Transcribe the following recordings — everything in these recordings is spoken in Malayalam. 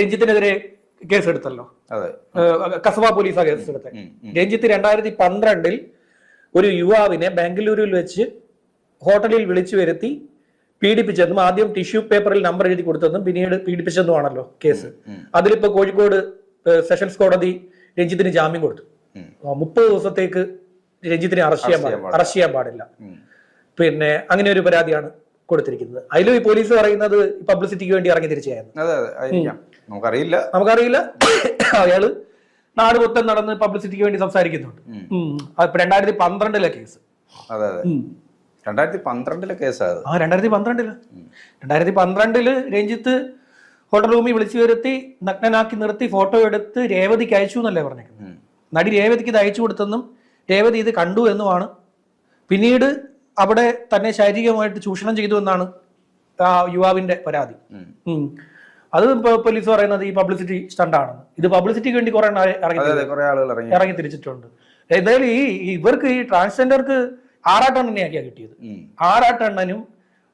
രഞ്ജിത്തിനെതിരെ കേസെടുത്തല്ലോ. കസബ പോലീസാ കേസെടുത്തത്. രഞ്ജിത്ത് രണ്ടായിരത്തി പന്ത്രണ്ടിൽ ഒരു യുവാവിനെ ബാംഗ്ലൂരിൽ വെച്ച് ഹോട്ടലിൽ വിളിച്ചു വരുത്തി പീഡിപ്പിച്ചെന്നും ആദ്യം ടിഷ്യൂ പേപ്പറിൽ നമ്പർ എഴുതി കൊടുത്തെന്നും പിന്നീട് പീഡിപ്പിച്ചെന്നുമാണല്ലോ കേസ്. അതിലിപ്പോ കോഴിക്കോട് സെഷൻസ് കോടതി രഞ്ജിത്തിന് ജാമ്യം കൊടുത്തു. മുപ്പത് ദിവസത്തേക്ക് രഞ്ജിത്തിനെ അറസ്റ്റ് ചെയ്യാൻ അറസ്റ്റ് ചെയ്യാൻ പാടില്ല. പിന്നെ അങ്ങനെ ഒരു പരാതിയാണ് കൊടുത്തിരിക്കുന്നത്. അതിലും ഈ പോലീസ് പറയുന്നത് പബ്ലിസിറ്റിക്ക് വേണ്ടി ഇറങ്ങി തിരിച്ചായിരുന്നു നമുക്കറിയില്ല. നമുക്കറിയില്ല. അയാൾ നാട് മൊത്തം നടന്ന് പബ്ലിസിറ്റിക്ക് വേണ്ടി സംസാരിക്കുന്നുണ്ട്. രണ്ടായിരത്തി പന്ത്രണ്ടിലെ കേസ്. അതെ അതെ. രണ്ടായിരത്തി പന്ത്രണ്ടിലെ കേസാ അത് ആ രണ്ടായിരത്തി പന്ത്രണ്ടിൽ രണ്ടായിരത്തി പന്ത്രണ്ടിൽ രഞ്ജിത്ത് ഹോട്ടൽ റൂമിൽ വിളിച്ചു വരുത്തി നഗ്നനാക്കി നിർത്തി ഫോട്ടോ എടുത്ത് രേവതിക്ക് അയച്ചു എന്നല്ലേ പറഞ്ഞേക്കുന്നത്. നടി രേവതിക്ക് ഇത് അയച്ചു കൊടുത്തെന്നും രേവതി ഇത് കണ്ടു എന്നുമാണ്. പിന്നീട് അവിടെ തന്നെ ശാരീരികമായിട്ട് ചൂഷണം ചെയ്തു എന്നാണ് ആ യുവാവിന്റെ പരാതി. അത് പോലീസ് പറയുന്നത് ഈ പബ്ലിസിറ്റി സ്റ്റണ്ടാണെന്ന് ഇത് പബ്ലിസിറ്റിക്ക് വേണ്ടി കുറെ ഇറങ്ങി തിരിച്ചിട്ടുണ്ട്. എന്തായാലും ഈ ഇവർക്ക് ഈ ട്രാൻസ്ജെൻഡർക്ക് ആറാട്ടെണ്ണനെയാക്കിയാ കിട്ടിയത്. ആറാട്ടെണ്ണനും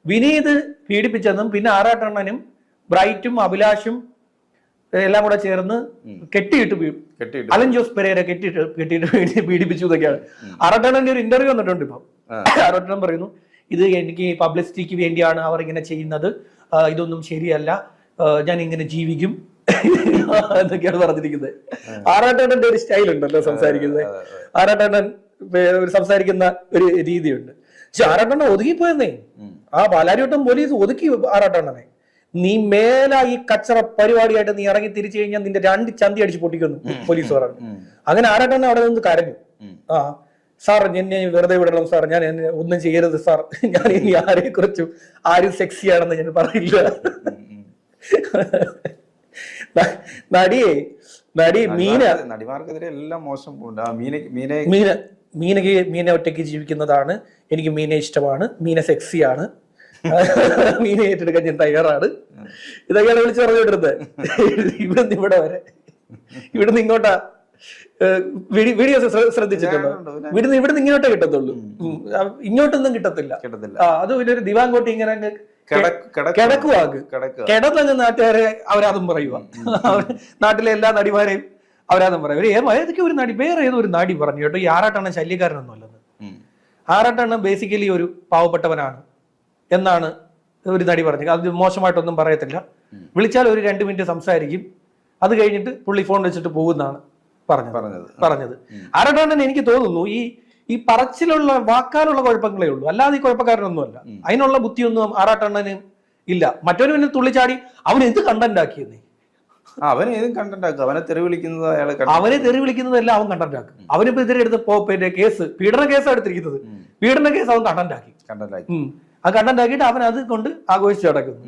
വിനീത് പീഡിപ്പിച്ചെന്നും പിന്നെ ആറാട്ടെണ്ണനും ബ്രൈറ്റും അഭിലാഷും എല്ലാം കൂടെ ചേർന്ന് കെട്ടിയിട്ട് അലൻ ജോസ് പെരേര കെട്ടിയിട്ട് കെട്ടിയിട്ട് പീഡി- പീഡിപ്പിച്ചു എന്നൊക്കെയാണ്. ആറാട്ടെണ്ണന്റെ ഒരു ഇന്റർവ്യൂ വന്നിട്ടുണ്ട് ഇപ്പം. ആ. ആറാട്ടെണ്ണൻ പറയുന്നു. ഇത് എനിക്ക് പബ്ലിസിറ്റിക്ക് വേണ്ടിയാണ് അവർ ഇങ്ങനെ ചെയ്യുന്നത്. ഇതൊന്നും ശരിയല്ല. ഞാൻ ഇങ്ങനെ ജീവിക്കും. എന്നൊക്കെയാണ് പറഞ്ഞിരിക്കുന്നത്. ആറാട്ടേണ്ടന്റെ ഒരു സ്റ്റൈൽ ഉണ്ടല്ലോ സംസാരിക്കുന്നത്. ആറാട്ടേണ്ടൻ സംസാരിക്കുന്ന ഒരു രീതിയുണ്ട്. പക്ഷെ ആറാട്ടണ്ണൻ ഒതുങ്ങിപ്പോയെന്നേ. ആ പാലാരിവട്ടം പോലീസ് ഒതുക്കി ആറാട്ടണ്ണനെ. നീ മേലാ ഈ കച്ചറ പരിപാടിയായിട്ട് നീ ഇറങ്ങി തിരിച്ചു കഴിഞ്ഞാൽ നിന്റെ രണ്ട് ചന്തി അടിച്ച് പൊട്ടിക്കുന്നു പോലീസ് പറഞ്ഞു. അങ്ങനെ ആറാട്ടണ്ണൻ അവിടെ നിന്ന് കരഞ്ഞു. ആ സാർ എന്നെ വെറുതെ വിടണം സാർ. ഞാൻ എന്നെ ഒന്നും ചെയ്യരുത് സാർ. ഞാൻ ഇനി ആരെ കുറിച്ചും ആരും സെക്സി ആണെന്ന് ഞാൻ പറയില്ല. നടിയെ നടി മീന നടിമാർക്കെതിരെ എല്ലാം മോശം മീന മീനക്ക് മീന ഒറ്റയ്ക്ക് ജീവിക്കുന്നതാണ്. എനിക്ക് മീനെ ഇഷ്ടമാണ്. മീന സെക്സിയാണ്. മീനെ ഏറ്റെടുക്കാൻ ഞാൻ തയ്യാറാണ്. ഇതൊക്കെയാണ് വിളിച്ച് പറഞ്ഞുകൊണ്ടിരുന്നത്. ഇവിടുന്ന് ഇവിടെ വരെ. ഇവിടുന്ന് ഇങ്ങോട്ടാ. വീഡിയോസ് ശ്രദ്ധിച്ചിട്ടുണ്ട്. ഇവിടുന്ന് ഇവിടുന്ന് ഇങ്ങോട്ടേ കിട്ടത്തുള്ളൂ. ഇങ്ങോട്ടൊന്നും കിട്ടത്തില്ല. കിട്ടത്തില്ല. അത് പിന്നെ ഒരു ദിവാങ്കോട്ടി ഇങ്ങനെ കിടക്കുവാക്ക് കിടന്നങ്ങ് നാട്ടുകാരെ അവരാതും പറയുക നാട്ടിലെ എല്ലാ നടിമാരെയും അവരാതും പറയും. ഏതൊക്കെ ഒരു നടി വേറെ ഏതോ ഒരു നടി പറഞ്ഞു കേട്ടോ. ഈ ആറാട്ടെണ്ണം ശല്യക്കാരനൊന്നും അല്ലെന്ന് ഉം. ബേസിക്കലി ഒരു പാവപ്പെട്ടവനാണ് എന്നാണ് ഒരു നടി പറഞ്ഞു അത് മോശമായിട്ടൊന്നും പറയത്തില്ല. വിളിച്ചാൽ ഒരു രണ്ട് മിനിറ്റ് സംസാരിക്കും. അത് കഴിഞ്ഞിട്ട് പുള്ളി ഫോൺ വെച്ചിട്ട് പോകുന്നാണ് പറഞ്ഞത്. പറഞ്ഞത്. പറഞ്ഞത്. ആറാട്ടെണ്ണൻ എനിക്ക് തോന്നുന്നു ഈ ഈ പറച്ചിലുള്ള വാക്കാലുള്ള കുഴപ്പങ്ങളേ ഉള്ളൂ. അല്ലാതെ ഈ കുഴപ്പക്കാരനൊന്നുമല്ല. അതിനുള്ള ബുദ്ധിയൊന്നും ആറാട്ടണ്ണന് ഇല്ല. മറ്റൊരു പിന്നെ തുള്ളിച്ചാടി അവൻ എന്ത് കണ്ടന്റ് ആക്കിയെന്നേ? അവൻ ഏതും കണ്ടന്റ് ആക്കും. അവനെ തെറി വിളിക്കുന്നത് അയാൾ അവനെ തെറി വിളിക്കുന്നതെല്ലാം അവൻ കണ്ടന്റ് ആക്കും. അവനിപ്പോ ഇതിനെ എടുത്ത് പിന്നെ കേസ് പീഡന കേസാണ് എടുത്തിരിക്കുന്നത്. പീഡന കേസ് അവൻ കണ്ടന്റ് ആക്കി. കണ്ടന്റ് ആക്കി. ആ കണ്ടന്റ് ആക്കിയിട്ട് അവൻ അത് കൊണ്ട് ആഘോഷിച്ചു നടക്കുന്നു.